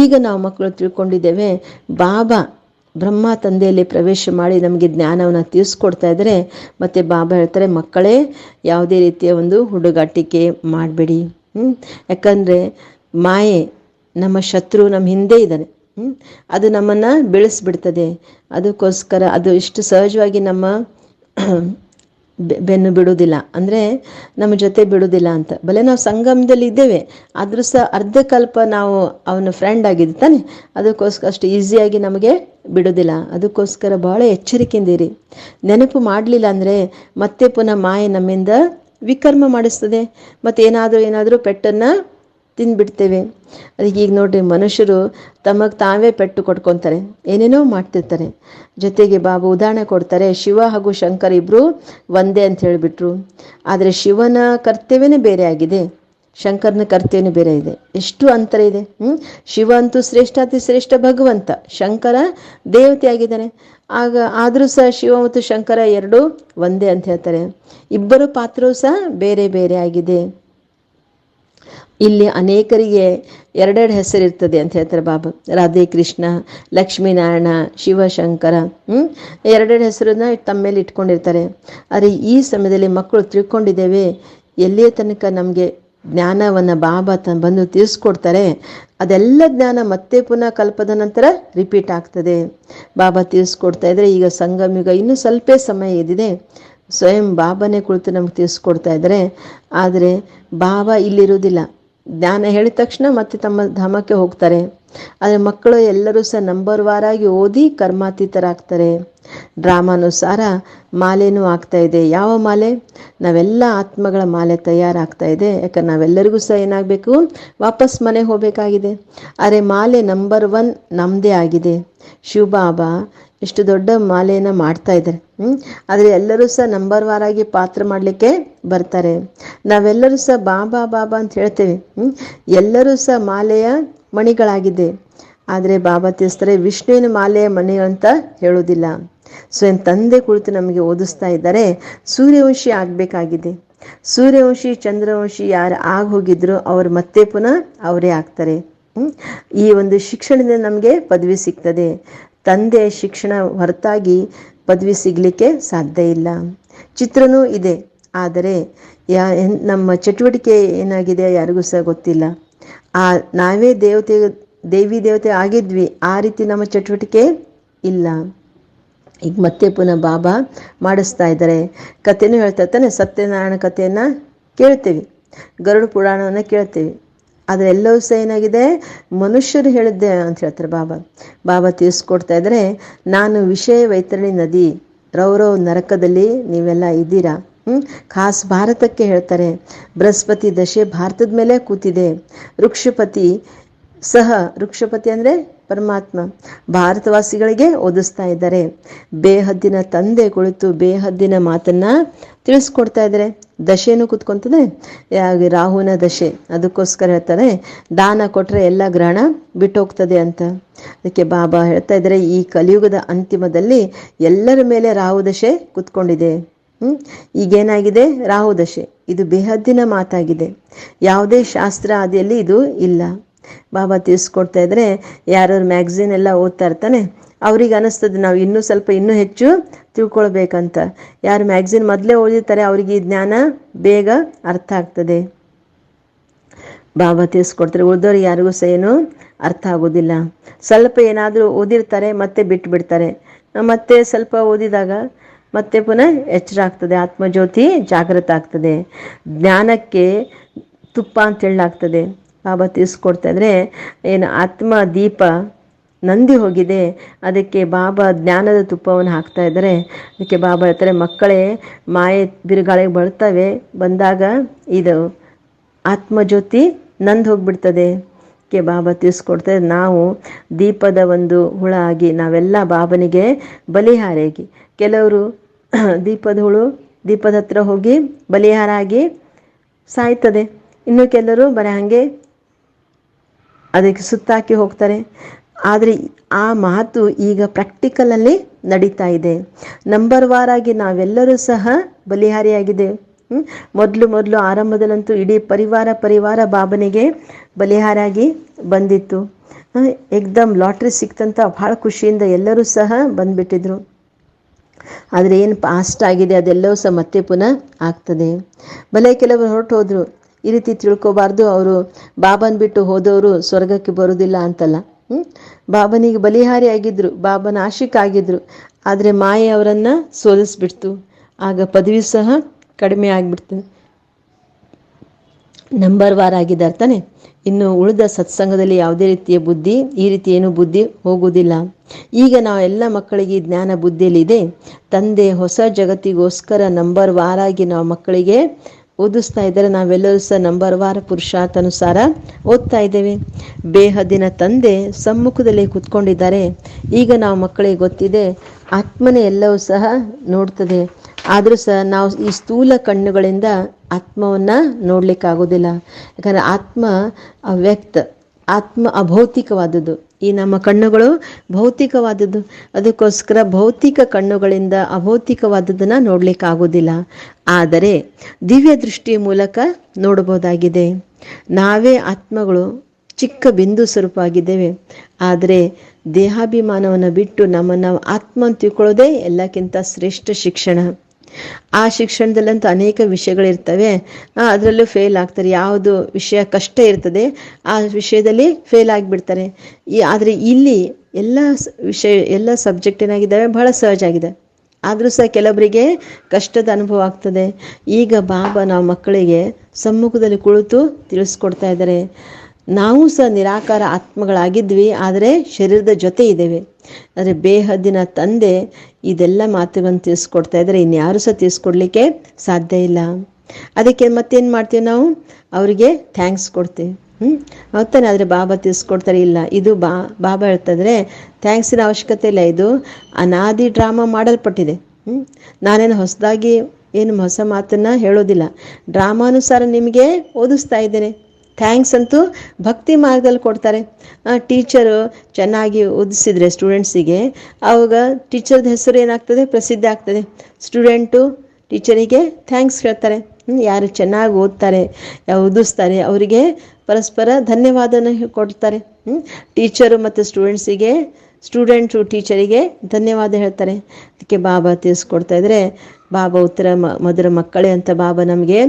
ಈಗ ನಾವು ಮಕ್ಕಳು ತಿಳ್ಕೊಂಡಿದ್ದೇವೆ, ಬಾಬಾ ಬ್ರಹ್ಮ ತಂದೆಯಲ್ಲಿ ಪ್ರವೇಶ ಮಾಡಿ ನಮಗೆ ಜ್ಞಾನವನ್ನು ತಿಳಿಸ್ಕೊಡ್ತಾ ಇದ್ದಾರೆ. ಮತ್ತು ಬಾಬಾ ಹೇಳ್ತಾರೆ, ಮಕ್ಕಳೇ, ಯಾವುದೇ ರೀತಿಯ ಒಂದು ಹುಡುಗಾಟಿಕೆ ಮಾಡಬೇಡಿ. ಯಾಕಂದರೆ ಮಾಯೆ, ನಮ್ಮ ಶತ್ರು ನಮ್ಮ ಹಿಂದೆ ಇದ್ದಾನೆ? ಅದು ನಮ್ಮನ್ನು ಬೆಳೆಸ್ಬಿಡ್ತದೆ. ಅದಕ್ಕೋಸ್ಕರ ಅದು ಇಷ್ಟು ಸಹಜವಾಗಿ ನಮ್ಮ ಬೆನ್ನು ಬಿಡುವುದಿಲ್ಲ. ಅಂದರೆ ನಮ್ಮ ಜೊತೆ ಬಿಡುವುದಿಲ್ಲ ಅಂತ. ಬಲೆ ನಾವು ಸಂಗಮದಲ್ಲಿ ಇದ್ದೇವೆ. ಆದರೂ ಸಹ ಅರ್ಧಕಲ್ಪ ನಾವು ಅವನ ಫ್ರೆಂಡ್ ಆಗಿದ್ದು ತಾನೆ. ಅದಕ್ಕೋಸ್ಕರ ಅಷ್ಟು ಈಸಿಯಾಗಿ ನಮಗೆ ಬಿಡೋದಿಲ್ಲ ಅದಕ್ಕೋಸ್ಕರ ಬಹಳ ಎಚ್ಚರಿಕೆಯಿಂದಿರಿ ನೆನಪು ಮಾಡಲಿಲ್ಲ ಅಂದರೆ ಮತ್ತೆ ಪುನಃ ಮಾಯೆ ನಮ್ಮಿಂದ ವಿಕರ್ಮ ಮಾಡಿಸ್ತದೆ. ಮತ್ತೆ ಏನಾದರೂ ಏನಾದರೂ ಪೆಟ್ಟನ್ನು ತಿಂದ್ಬಿಡ್ತೇವೆ. ಅದಕ್ಕೆ ಈಗ ನೋಡ್ರಿ ಮನುಷ್ಯರು ತಮಗೆ ತಾವೇ ಪೆಟ್ಟು ಕೊಟ್ಕೊತಾರೆ, ಏನೇನೋ ಮಾಡ್ತಿರ್ತಾರೆ. ಜೊತೆಗೆ ಬಾಬು ಉದಾಹರಣೆ ಕೊಡ್ತಾರೆ, ಶಿವ ಹಾಗೂ ಶಂಕರ್ ಇಬ್ಬರು ಒಂದೇ ಅಂತ ಹೇಳಿಬಿಟ್ರು. ಆದರೆ ಶಿವನ ಕರ್ತವ್ಯನೇ ಬೇರೆ ಆಗಿದೆ, ಶಂಕರನ ಕರ್ತವ್ಯನೇ ಬೇರೆ ಇದೆ. ಎಷ್ಟು ಅಂತರ ಇದೆ ಹ್ಞೂ ಶಿವ ಅಂತೂ ಶ್ರೇಷ್ಠ ಅತಿ ಶ್ರೇಷ್ಠ ಭಗವಂತ, ಶಂಕರ ದೇವತೆ ಆಗಿದ್ದಾನೆ ಆಗ ಆದರೂ ಸಹ ಶಿವ ಮತ್ತು ಶಂಕರ ಎರಡೂ ಒಂದೇ ಅಂತ ಹೇಳ್ತಾರೆ. ಇಬ್ಬರು ಪಾತ್ರವೂ ಸಹ ಬೇರೆ ಬೇರೆ ಆಗಿದೆ. ಇಲ್ಲಿ ಅನೇಕರಿಗೆ ಎರಡೆರಡು ಹೆಸರಿರ್ತದೆ ಅಂತ ಹೇಳ್ತಾರೆ ಬಾಬಾ. ರಾಧೆ ಕೃಷ್ಣ, ಲಕ್ಷ್ಮೀನಾರಾಯಣ, ಶಿವಶಂಕರ ಹ್ಞೂ ಎರಡೆರಡು ಹೆಸರನ್ನ ತಮ್ಮ ಮೇಲೆ ಇಟ್ಕೊಂಡಿರ್ತಾರೆ. ಆದರೆ ಈ ಸಮಯದಲ್ಲಿ ಮಕ್ಕಳು ತಿಳ್ಕೊಂಡಿದ್ದೇವೆ, ಎಲ್ಲಿಯ ತನಕ ನಮಗೆ ಜ್ಞಾನವನ್ನು ಬಾಬಾ ತ ಬಂದು ತಿಳಿಸ್ಕೊಡ್ತಾರೆ, ಅದೆಲ್ಲ ಜ್ಞಾನ ಮತ್ತೆ ಪುನಃ ಕಲ್ಪದ ನಂತರ ರಿಪೀಟ್ ಆಗ್ತದೆ. ಬಾಬಾ ತಿಳಿಸ್ಕೊಡ್ತಾ ಇದ್ರೆ ಈಗ ಸಂಗಮಯುಗ ಇನ್ನೂ ಸ್ವಲ್ಪ ಸಮಯ ಇದಿದೆ ಸ್ವಯಂ ಬಾಬಾನೇ ಕುಳಿತು ನಮ್ಗೆ ತಿಳಿಸ್ಕೊಡ್ತಾ ಇದ್ದಾರೆ. ಆದರೆ ಬಾಬಾ ಇಲ್ಲಿರೋದಿಲ್ಲ ಜ್ಞಾನ ಹೇಳಿದ ತಕ್ಷಣ ಮತ್ತೆ ತಮ್ಮ ಧಾಮಕ್ಕೆ ಹೋಗ್ತಾರೆ. ಆದರೆ ಮಕ್ಕಳು ಎಲ್ಲರೂ ಸಹ ನಂಬರ್ ವಾರಾಗಿ ಓದಿ ಕರ್ಮಾತೀತರಾಗ್ತಾರೆ. ಡ್ರಾಮಾನುಸಾರ ಮಾಲೆನೂ ಆಗ್ತಾ ಇದೆ. ಯಾವ ಮಾಲೆ? ನಾವೆಲ್ಲ ಆತ್ಮಗಳ ಮಾಲೆ ತಯಾರಾಗ್ತಾ ಇದೆ. ಯಾಕಂದ್ರೆ ನಾವೆಲ್ಲರಿಗೂ ಸಹ ಏನಾಗಬೇಕು? ವಾಪಸ್ ಮನೆ ಹೋಗಬೇಕಾಗಿದೆ. ಆದರೆ ಮಾಲೆ ನಂಬರ್ ಒನ್ ನಮ್ಮದೇ ಆಗಿದೆ. ಶಿವಬಾಬಾ ಎಷ್ಟು ದೊಡ್ಡ ಮಾಲೆಯನ್ನು ಮಾಡ್ತಾ ಇದ್ದಾರೆ. ಹ್ಞೂ ಆದರೆ ಎಲ್ಲರೂ ಸಹ ನಂಬರ್ ವಾರಾಗಿ ಪಾತ್ರ ಮಾಡಲಿಕ್ಕೆ ಬರ್ತಾರೆ. ನಾವೆಲ್ಲರೂ ಸಹ ಬಾಬಾ ಬಾಬಾ ಅಂತ ಹೇಳ್ತೇವೆ. ಎಲ್ಲರೂ ಸಹ ಮಾಲೆಯ ಮಣಿಗಳಾಗಿದೆ ಆದರೆ ಬಾಬಾ ತಿಳಿಸ್ತಾರೆ, ವಿಷ್ಣುವಿನ ಮಾಲೆಯ ಮಣಿ ಅಂತ ಹೇಳೋದಿಲ್ಲ ಸ್ವಯಂ ತಂದೆ ಕುಳಿತು ನಮಗೆ ಓದಿಸ್ತಾ ಇದ್ದಾರೆ, ಸೂರ್ಯವಂಶಿ ಆಗಬೇಕಾಗಿದೆ. ಸೂರ್ಯವಂಶಿ, ಚಂದ್ರವಂಶಿ ಯಾರು ಆಗಿ ಹೋಗಿದ್ರು ಅವರು ಮತ್ತೆ ಪುನಃ ಅವರೇ ಆಗ್ತಾರೆ? ಈ ಒಂದು ಶಿಕ್ಷಣದಿಂದ ನಮಗೆ ಪದವಿ ಸಿಗ್ತದೆ. ತಂದೆ ಶಿಕ್ಷಣ ಹೊರತಾಗಿ ಪದವಿ ಸಿಗಲಿಕ್ಕೆ ಸಾಧ್ಯ ಇಲ್ಲ. ಚಿತ್ರನೂ ಇದೆ. ಆದರೆ ಯಾ ನಮ್ಮ ಚಟುವಟಿಕೆ ಏನಾಗಿದೆ ಯಾರಿಗೂ ಸಹ ಗೊತ್ತಿಲ್ಲ. ಆ, ನಾವೇ ದೇವತೆ, ದೇವಿ ದೇವತೆ ಆಗಿದ್ವಿ. ಆ ರೀತಿ ನಮ್ಮ ಚಟುವಟಿಕೆ ಇಲ್ಲ. ಈಗ ಮತ್ತೆ ಪುನಃ ಬಾಬಾ ಮಾಡಿಸ್ತಾ ಇದ್ದಾರೆ. ಕಥೆನೂ ಹೇಳ್ತಾ ಇರ್ತಾನೆ. ಸತ್ಯನಾರಾಯಣ ಕಥೆಯನ್ನು ಕೇಳ್ತೇವೆ. ಗರುಡ ಪುರಾಣವನ್ನು ಕೇಳ್ತೇವೆ. ಆದರೆ ಎಲ್ಲವೂ ಸಹ ಏನಾಗಿದೆ ಮನುಷ್ಯರು ಹೇಳಿದ್ದೆ ಅಂತ ಹೇಳ್ತಾರೆ ಬಾಬಾ. ಬಾಬಾ ತಿಳಿಸ್ಕೊಡ್ತಾ ಇದ್ದಾರೆ ನಾನು ವಿಷಯ ವೈತರಣಿ ನದಿ ರೌರವ್ ನರಕದಲ್ಲಿ ನೀವೆಲ್ಲ ಇದ್ದೀರಾ? ಖಾಸ್ ಭಾರತಕ್ಕೆ ಹೇಳ್ತಾರೆ. ಬೃಹಸ್ಪತಿ ದಶೆ ಭಾರತದ ಮೇಲೆ ಕೂತಿದೆ. ವೃಕ್ಷಪತಿ ಸಹ ವೃಕ್ಷಪತಿ ಅಂದರೆ ಪರಮಾತ್ಮ ಭಾರತವಾಸಿಗಳಿಗೆ ಓದಿಸ್ತಾ ಇದ್ದಾರೆ. ಬೇಹದ್ದಿನ ತಂದೆ ಕುಳಿತು ಬೇಹದ್ದಿನ ಮಾತನ್ನ ತಿಳಿಸ್ಕೊಡ್ತಾ ಇದ್ದಾರೆ. ದಶೆನು ಕುತ್ಕೊಂತದೆ. ರಾಹುನ ದಶೆ, ಅದಕ್ಕೋಸ್ಕರ ಹೇಳ್ತಾರೆ, ದಾನ ಕೊಟ್ಟರೆ ಎಲ್ಲ ಗ್ರಹಣ ಬಿಟ್ಟೋಗ್ತದೆ ಅಂತ. ಅದಕ್ಕೆ ಬಾಬಾ ಹೇಳ್ತಾ ಇದ್ದಾರೆ, ಈ ಕಲಿಯುಗದ ಅಂತಿಮದಲ್ಲಿ ಎಲ್ಲರ ಮೇಲೆ ರಾಹು ದಶೆ ಕೂತ್ಕೊಂಡಿದೆ. ಹ್ಮ್? ಈಗೇನಾಗಿದೆ? ರಾಹು ದಶೆ. ಇದು ಬೇಹದ್ದಿನ ಮಾತಾಗಿದೆ. ಯಾವುದೇ ಶಾಸ್ತ್ರ ಆದಿಯಲ್ಲಿ ಇದು ಇಲ್ಲ. ಬಾಬಾ ತಿಳಿಸ್ಕೊಡ್ತಾ ಇದ್ರೆ ಯಾರು ಮ್ಯಾಗ್ಝಿನ್ ಎಲ್ಲ ಓದ್ತಾ ಇರ್ತಾನೆ, ಅವ್ರಿಗೆ ಅನಿಸ್ತದೆ ನಾವು ಇನ್ನೂ ಸ್ವಲ್ಪ ಇನ್ನೂ ಹೆಚ್ಚು ತಿಳ್ಕೊಳ್ಬೇಕಂತ. ಯಾರು ಮ್ಯಾಗ್ಝಿನ್ ಮೊದಲೇ ಓದಿರ್ತಾರೆ, ಅವ್ರಿಗೆ ಈ ಜ್ಞಾನ ಬೇಗ ಅರ್ಥ ಆಗ್ತದೆ. ಬಾಬಾ ತಿಳಿಸ್ಕೊಡ್ತಾರೆ, ಉಳಿದವ್ರಿಗೆ ಯಾರಿಗೂ ಸಹ ಏನು ಅರ್ಥ ಆಗೋದಿಲ್ಲ. ಸ್ವಲ್ಪ ಏನಾದರೂ ಓದಿರ್ತಾರೆ, ಮತ್ತೆ ಬಿಟ್ಟು ಬಿಡ್ತಾರೆ ಮತ್ತೆ ಸ್ವಲ್ಪ ಓದಿದಾಗ ಮತ್ತೆ ಪುನಃ ಎಚ್ಚರ ಆಗ್ತದೆ, ಆತ್ಮಜ್ಯೋತಿ ಜಾಗೃತ ಆಗ್ತದೆ. ಜ್ಞಾನಕ್ಕೆ ತುಪ್ಪ ಅಂತ ಹೇಳಲಾಗ್ತದೆ. ಬಾಬಾ ತಿಳಿಸ್ಕೊಡ್ತಾಯಿದ್ರೆ ಏನು ಆತ್ಮ ದೀಪ ನಂದಿ ಹೋಗಿದೆ. ಅದಕ್ಕೆ ಬಾಬಾ ಜ್ಞಾನದ ತುಪ್ಪವನ್ನು ಹಾಕ್ತಾ ಇದ್ದಾರೆ. ಅದಕ್ಕೆ ಬಾಬಾ ಹೇಳ್ತಾರೆ, ಮಕ್ಕಳೇ, ಮಾಯೆ ಬಿರುಗಾಳಿಗೆ ಬರ್ತವೆ ಬಂದಾಗ ಇದು ಆತ್ಮಜ್ಯೋತಿ ನಂದು ಹೋಗ್ಬಿಡ್ತದೆ. ಕೆ ಬಾಬಾ ತಿಳಿಸ್ಕೊಡ್ತಾರೆ ನಾವು ದೀಪದ ಒಂದು ಹುಳ ಆಗಿ ನಾವೆಲ್ಲ ಬಾಬನಿಗೆ ಬಲಿಹಾರಾಗಿ ಕೆಲವರು ದೀಪದ ಹುಳು, ದೀಪದ ಹತ್ರ ಹೋಗಿ ಬಲಿಹಾರ ಆಗಿ ಸಾಯ್ತದೆ. ಇನ್ನು ಕೆಲವರು ಬರೀ ಹಾಗೆ ಅದಕ್ಕೆ ಸುತ್ತಾಕಿ ಹೋಗ್ತಾರೆ. ಆದರೆ ಆ ಮಾತು ಈಗ ಪ್ರಾಕ್ಟಿಕಲಲ್ಲಿ ನಡೀತಾ ಇದೆ. ನಂಬರ್ ವಾರಾಗಿ ನಾವೆಲ್ಲರೂ ಸಹ ಬಲಿಹಾರಿಯಾಗಿದೆ? ಮೊದಲು ಮೊದಲು ಆರಂಭದಲ್ಲಂತೂ ಇಡೀ ಪರಿವಾರ ಪರಿವಾರ ಬಾಬನಿಗೆ ಬಲಿಹಾರಾಗಿ ಬಂದಿತ್ತು. ಎಕ್ದಮ್ ಲಾಟ್ರಿ ಸಿಕ್ತಂತ ಭಾಳ ಖುಷಿಯಿಂದ ಎಲ್ಲರೂ ಸಹ ಬಂದ್ಬಿಟ್ಟಿದ್ರು. ಆದರೆ ಏನು ಪಾಸ್ಟ್ ಆಗಿದೆ ಅದೆಲ್ಲವೂ ಸಹ ಮತ್ತೆ ಪುನಃ ಆಗ್ತದೆ. ಬಲೆ ಕೆಲವರು ಹೊರಟು ಹೋದ್ರು ಈ ರೀತಿ ತಿಳ್ಕೊಬಾರ್ದು. ಅವರು ಬಾಬನ್ ಬಿಟ್ಟು ಹೋದವರು ಸ್ವರ್ಗಕ್ಕೆ ಬರುವುದಿಲ್ಲ ಅಂತಲ್ಲ? ಬಾಬನಿಗೆ ಬಲಿಹಾರಿ ಆಗಿದ್ರು, ಬಾಬನ ಆಶಿಕ್ ಆಗಿದ್ರು. ಆದರೆ ಮಾಯೆ ಅವರನ್ನು ಸೋಲಿಸ್ಬಿಡ್ತು. ಆಗ ಪದವಿ ಸಹ ಕಡಿಮೆ ಆಗ್ಬಿಡ್ತು. ನಂಬರ್ ವಾರ್ ಆಗಿದ್ದಾರೆ ತಾನೆ. ಇನ್ನು ಉಳಿದ ಸತ್ಸಂಗದಲ್ಲಿ ಯಾವುದೇ ರೀತಿಯ ಬುದ್ಧಿ, ಈ ರೀತಿ ಏನು ಬುದ್ಧಿ ಹೋಗುವುದಿಲ್ಲ. ಈಗ ನಾವೆಲ್ಲ ಮಕ್ಕಳಿಗೆ ಈ ಜ್ಞಾನ ಬುದ್ಧಿಯಲ್ಲಿದೆ. ತಂದೆ ಹೊಸ ಜಗತ್ತಿಗೋಸ್ಕರ ನಂಬರ್ ವಾರಾಗಿ ನಾವು ಮಕ್ಕಳಿಗೆ ಓದಿಸ್ತಾ ಇದ್ದಾರೆ. ನಾವೆಲ್ಲರೂ ಸಹ ನಂಬರ್ ವಾರ ಪುರುಷಾರ್ಥಾನುಸಾರ ಓದ್ತಾ ಇದ್ದೇವೆ. ಬೇಹದಿನ ತಂದೆ ಸಮ್ಮುಖದಲ್ಲಿ ಕೂತ್ಕೊಂಡಿದ್ದಾರೆ. ಈಗ ನಾವು ಮಕ್ಕಳಿಗೆ ಗೊತ್ತಿದೆ, ಆತ್ಮನೇ ಎಲ್ಲವೂ ಸಹ ನೋಡ್ತದೆ. ಆದರೂ ಸಹ ನಾವು ಈ ಸ್ಥೂಲ ಕಣ್ಣುಗಳಿಂದ ಆತ್ಮವನ್ನು ನೋಡಲಿಕ್ಕಾಗೋದಿಲ್ಲ. ಯಾಕಂದರೆ ಆತ್ಮ ಅವ್ಯಕ್ತ, ಆತ್ಮ ಅಭೌತಿಕವಾದದ್ದು. ಈ ನಮ್ಮ ಕಣ್ಣುಗಳು ಭೌತಿಕವಾದದ್ದು. ಅದಕ್ಕೋಸ್ಕರ ಭೌತಿಕ ಕಣ್ಣುಗಳಿಂದ ಅಭೌತಿಕವಾದದ್ದನ್ನು ನೋಡಲಿಕ್ಕಾಗೋದಿಲ್ಲ. ಆದರೆ ದಿವ್ಯ ದೃಷ್ಟಿ ಮೂಲಕ ನೋಡಬಹುದಾಗಿದೆ. ನಾವೇ ಆತ್ಮಗಳು, ಚಿಕ್ಕ ಬಿಂದು ಸ್ವರೂಪವಾಗಿದ್ದೇವೆ ಆದರೆ ದೇಹಾಭಿಮಾನವನ್ನು ಬಿಟ್ಟು ನಮ್ಮನ್ನು ಆತ್ಮ ತಿಳ್ಕೊಳ್ಳೋದೇ ಎಲ್ಲಕ್ಕಿಂತ ಶ್ರೇಷ್ಠ ಶಿಕ್ಷಣ. ಆ ಶಿಕ್ಷಣದಲ್ಲಂತೂ ಅನೇಕ ವಿಷಯಗಳಿರ್ತವೆ. ಅದರಲ್ಲೂ ಫೇಲ್ ಆಗ್ತಾರೆ. ಯಾವುದು ವಿಷಯ ಕಷ್ಟ ಇರ್ತದೆ, ಆ ವಿಷಯದಲ್ಲಿ ಫೇಲ್ ಆಗಿಬಿಡ್ತಾರೆ. ಆದರೆ ಇಲ್ಲಿ ಎಲ್ಲ ವಿಷಯ, ಎಲ್ಲ ಸಬ್ಜೆಕ್ಟ್ ಏನಾಗಿದ್ದಾವೆ? ಬಹಳ ಸಹಜ ಆಗಿದೆ. ಆದರೂ ಸಹ ಕೆಲವರಿಗೆ ಕಷ್ಟದ ಅನುಭವ ಆಗ್ತದೆ. ಈಗ ಬಾಬಾ ನಾವು ಮಕ್ಕಳಿಗೆ ಸಮ್ಮುಖದಲ್ಲಿ ಕುಳಿತು ತಿಳಿಸ್ಕೊಡ್ತಾ ಇದ್ದಾರೆ. ನಾವು ಸಹ ನಿರಾಕಾರ ಆತ್ಮಗಳಾಗಿದ್ವಿ, ಆದರೆ ಶರೀರದ ಜೊತೆ ಇದ್ದೇವೆ. ಆದರೆ ಬೇಹದ್ದಿನ ತಂದೆ ಇದೆಲ್ಲ ಮಾತುಗಳನ್ನು ತಿಳಿಸ್ಕೊಡ್ತಾ ಇದ್ದಾರೆ, ಇನ್ಯಾರು ಸಹ ತಿಳಿಸ್ಕೊಡ್ಲಿಕ್ಕೆ ಸಾಧ್ಯ ಇಲ್ಲ. ಅದಕ್ಕೆ ಮತ್ತೇನು ಮಾಡ್ತೀವಿ ನಾವು? ಅವರಿಗೆ ಥ್ಯಾಂಕ್ಸ್ ಕೊಡ್ತೀವಿ. ಹ್ಞೂ ಅವತ್ತಾನೆ ಆದರೆ ಬಾಬಾ ತಿಳಿಸ್ಕೊಡ್ತಾರೆ, ಇಲ್ಲ. ಇದು ಬಾ, ಬಾಬಾ ಹೇಳ್ತಾದ್ರೆ ಥ್ಯಾಂಕ್ಸಿನ ಅವಶ್ಯಕತೆ ಇಲ್ಲ ಇದು. ಅನಾದಿ ಡ್ರಾಮಾ ಮಾಡಲ್ಪಟ್ಟಿದೆ. ಹ್ಞೂ ನಾನೇನು ಹೊಸದಾಗಿ ಏನು ಹೊಸ ಮಾತನ್ನು ಹೇಳೋದಿಲ್ಲ. ಡ್ರಾಮಾನುಸಾರ ನಿಮಗೆ ಓದಿಸ್ತಾ ಇದ್ದೇನೆ. ಥ್ಯಾಂಕ್ಸ್ ಅಂತೂ ಭಕ್ತಿ ಮಾರ್ಗದಲ್ಲಿ ಕೊಡ್ತಾರೆ. ಟೀಚರು ಚೆನ್ನಾಗಿ ಓದಿಸಿದರೆ ಸ್ಟೂಡೆಂಟ್ಸಿಗೆ ಆವಾಗ ಟೀಚರ್ದ ಹೆಸರು ಏನಾಗ್ತದೆ? ಪ್ರಸಿದ್ಧ ಆಗ್ತದೆ. ಸ್ಟೂಡೆಂಟು ಟೀಚರಿಗೆ ಥ್ಯಾಂಕ್ಸ್ ಹೇಳ್ತಾರೆ. ಯಾರು ಚೆನ್ನಾಗಿ ಓದ್ತಾರೆ ಓದಿಸ್ತಾರೆ, ಅವರಿಗೆ ಪರಸ್ಪರ ಧನ್ಯವಾದನ ಕೊಡ್ತಾರೆ. ಟೀಚರು ಮತ್ತು ಸ್ಟೂಡೆಂಟ್ಸಿಗೆ ಸ್ಟೂಡೆಂಟು ಟೀಚರಿಗೆ ಧನ್ಯವಾದ ಹೇಳ್ತಾರೆ. ಅದಕ್ಕೆ ಬಾಬಾ ತಿಳಿಸ್ಕೊಡ್ತಾ ಇದ್ರೆ, ಬಾಬಾ, ಉತ್ತರ ಮ, ಮಧುರ ಮಕ್ಕಳೇ ಅಂತ ಬಾಬಾ ನಮಗೆ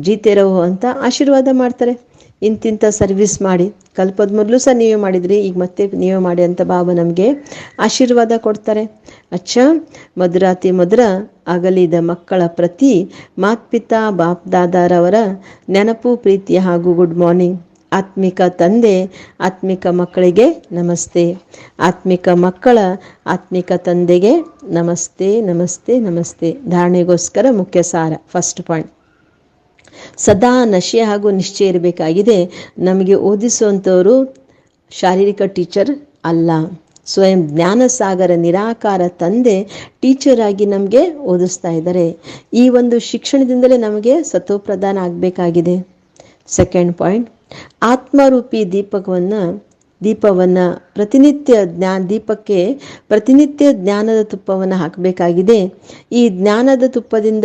ಜೀತೆರವು ಅಂತ ಆಶೀರ್ವಾದ ಮಾಡ್ತಾರೆ. ಇಂತಿಂಥ ಸರ್ವಿಸ್ ಮಾಡಿ. ಕಲ್ಪದ ಮೊದಲು ಸಹ ನೀವೇ ಮಾಡಿದ್ರಿ, ಈಗ ಮತ್ತೆ ನೀವೇ ಮಾಡಿ ಅಂತ ಬಾಬಾ ನಮಗೆ ಆಶೀರ್ವಾದ ಕೊಡ್ತಾರೆ. ಅಚ್ಚ ಮಧುರಾತಿ ಮಧುರ ಅಗಲಿದ ಮಕ್ಕಳ ಪ್ರತಿ ಮಾತ್ಪಿತಾ ಬಾಪ್ ದಾದಾರವರ ನೆನಪು ಪ್ರೀತಿ ಹಾಗೂ ಗುಡ್ ಮಾರ್ನಿಂಗ್ ಆತ್ಮಿಕ ತಂದೆ, ಆತ್ಮಿಕ ಮಕ್ಕಳಿಗೆ ನಮಸ್ತೆ. ಆತ್ಮಿಕ ಮಕ್ಕಳ, ಆತ್ಮಿಕ ತಂದೆಗೆ ನಮಸ್ತೆ ನಮಸ್ತೆ ನಮಸ್ತೆ. ಧಾರಣೆಗೋಸ್ಕರ ಮುಖ್ಯ ಸಾರ. ಫಸ್ಟ್ ಪಾಯಿಂಟ್ ಸದಾ ನಶೆ ಹಾಗೂ ನಿಶ್ಚಯ ಇರಬೇಕಾಗಿದೆ. ನಮಗೆ ಓದಿಸುವಂಥವರು ಶಾರೀರಿಕ ಟೀಚರ್ ಅಲ್ಲ. ಸ್ವಯಂ ಜ್ಞಾನಸಾಗರ ನಿರಾಕಾರ ತಂದೆ ಟೀಚರ್ ಆಗಿ ನಮಗೆ ಓದಿಸ್ತಾ ಇದ್ದಾರೆ. ಈ ಒಂದು ಶಿಕ್ಷಣದಿಂದಲೇ ನಮಗೆ ಸತ್ವಪ್ರದಾನ ಆಗಬೇಕಾಗಿದೆ. ಸೆಕೆಂಡ್ ಪಾಯಿಂಟ್, ಆತ್ಮರೂಪಿ ದೀಪಕವನ್ನು, ದೀಪವನ್ನು ಪ್ರತಿನಿತ್ಯ ಜ್ಞಾನ, ದೀಪಕ್ಕೆ ಪ್ರತಿನಿತ್ಯ ಜ್ಞಾನದ ತುಪ್ಪವನ್ನು ಹಾಕಬೇಕಾಗಿದೆ. ಈ ಜ್ಞಾನದ ತುಪ್ಪದಿಂದ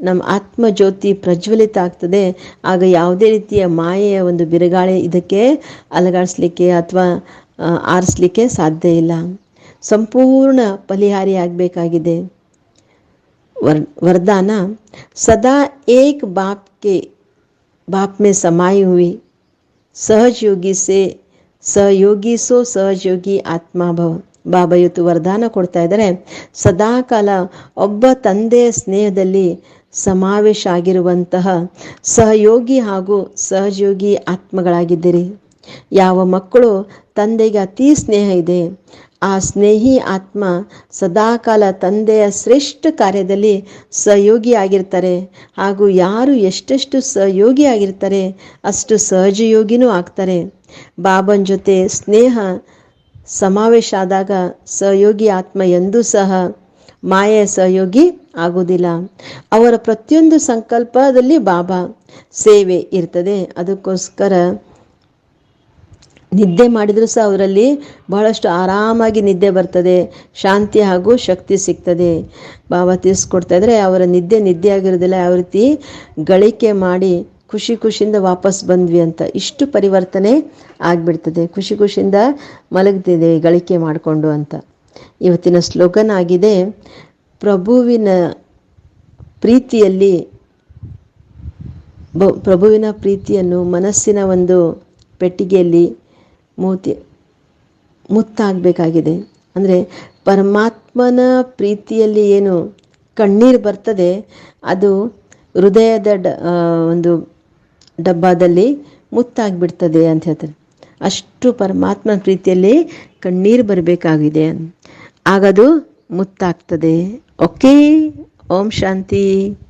ನಮ್ಮ ಆತ್ಮ ಜ್ಯೋತಿ ಪ್ರಜ್ವಲಿತ ಆಗ್ತದೆ. ಆಗ ಯಾವುದೇ ರೀತಿಯ ಮಾಯೆಯ ಒಂದು ಬಿರುಗಾಳಿ ಇದಕ್ಕೆ ಅಲಗಾಡಿಸ್ಲಿಕ್ಕೆ ಅಥವಾ ಆರಿಸ್ಲಿಕ್ಕೆ ಸಾಧ್ಯ ಇಲ್ಲ. ಸಂಪೂರ್ಣ ಪಲಿಹಾರಿ ಆಗಬೇಕಾಗಿದೆ. ವರ್, ವರದಾನ, ಸದಾ ಏಕ್ ಬಾಪ್ಗೆ ಬಾಪ್ ಮೇ ಸಮಾಯಿ ಹುಯಿ ಸಹಜಯೋಗಿ ಸೇ, ಸಹಯೋಗಿ ಸೋ ಸಹಜಯೋಗಿ ಆತ್ಮಾಭವ ಬಾಬಾ, ಇವತ್ತು ವರದಾನ ಕೊಡ್ತಾ ಇದ್ದಾರೆ. ಸದಾಕಾಲ ಒಬ್ಬ ತಂದೆಯ ಸ್ನೇಹದಲ್ಲಿ ಸಮಾವೇಶ ಆಗಿರುವಂತಹ ಸಹಯೋಗಿ ಹಾಗೂ ಸಹಯೋಗಿ ಆತ್ಮಗಳಾಗಿದ್ದೀರಿ. ಯಾವ ಮಕ್ಕಳು ತಂದೆಗೆ ಅತಿ ಸ್ನೇಹ ಇದೆ, ಆ ಸ್ನೇಹಿ ಆತ್ಮ ಸದಾಕಾಲ ತಂದೆಯ ಶ್ರೇಷ್ಠ ಕಾರ್ಯದಲ್ಲಿ ಸಹಯೋಗಿ ಆಗಿರ್ತಾರೆ ಹಾಗೂ ಯಾರು ಎಷ್ಟೆಷ್ಟು ಸಹಯೋಗಿ ಆಗಿರ್ತಾರೆ, ಅಷ್ಟು ಸಹಜಯೋಗಿನೂ ಆಗ್ತಾರೆ. ಬಾಬನ್ ಜೊತೆ ಸ್ನೇಹ, ಸಮಾವೇಶ ಆದಾಗ ಸಹಯೋಗಿ ಆತ್ಮ ಎಂದೂ ಸಹ ಮಾಯೆಯ ಸಹಯೋಗಿ ಆಗೋದಿಲ್ಲ ಅವರ ಪ್ರತಿಯೊಂದು ಸಂಕಲ್ಪದಲ್ಲಿ ಬಾಬಾ ಸೇವೆ ಇರ್ತದೆ. ಅದಕ್ಕೋಸ್ಕರ ನಿದ್ದೆ ಮಾಡಿದರೂ ಸಹ ಅವರಲ್ಲಿ ಬಹಳಷ್ಟು ಆರಾಮಾಗಿ ನಿದ್ದೆ ಬರ್ತದೆ. ಶಾಂತಿ ಹಾಗೂ ಶಕ್ತಿ ಸಿಗ್ತದೆ. ಬಾಬಾ ತಿಳಿಸ್ಕೊಡ್ತಾ ಇದ್ರೆ ಅವರ ನಿದ್ದೆ ನಿದ್ದೆ ಆಗಿರೋದಿಲ್ಲ ಯಾವ ರೀತಿ ಗಳಿಕೆ ಮಾಡಿ ಖುಷಿ ಖುಷಿಯಿಂದ ವಾಪಸ್ ಬಂದ್ವಿ ಅಂತ. ಇಷ್ಟು ಪರಿವರ್ತನೆ ಆಗಿಬಿಡ್ತದೆ. ಖುಷಿ ಖುಷಿಯಿಂದ ಮಲಗ್ತಿದೆ, ಗಳಿಕೆ ಮಾಡಿಕೊಂಡು ಅಂತ. ಇವತ್ತಿನ ಸ್ಲೋಗನ್ ಆಗಿದೆ, ಪ್ರಭುವಿನ ಪ್ರೀತಿಯಲ್ಲಿ ಪ್ರಭುವಿನ ಪ್ರೀತಿಯನ್ನು ಮನಸ್ಸಿನ ಒಂದು ಪೆಟ್ಟಿಗೆಯಲ್ಲಿ ಮೂತಿ, ಮುತ್ತಾಗಬೇಕಾಗಿದೆ. ಅಂದರೆ ಪರಮಾತ್ಮನ ಪ್ರೀತಿಯಲ್ಲಿ ಏನು ಕಣ್ಣೀರು ಬರ್ತದೆ, ಅದು ಹೃದಯದ ಡ ಒಂದು ಡಬ್ಬದಲ್ಲಿ ಮುತ್ತಾಗ್ಬಿಡ್ತದೆ ಅಂತ ಹೇಳ್ತಾರೆ. ಅಷ್ಟು ಪರಮಾತ್ಮನ ಪ್ರೀತಿಯಲ್ಲಿ ಕಣ್ಣೀರು ಬರಬೇಕಾಗಿದೆ ಆಗದು ಮುತ್ತಾಗ್ತದೆ. ಓಕೆ ಓಂ ಶಾಂತಿ.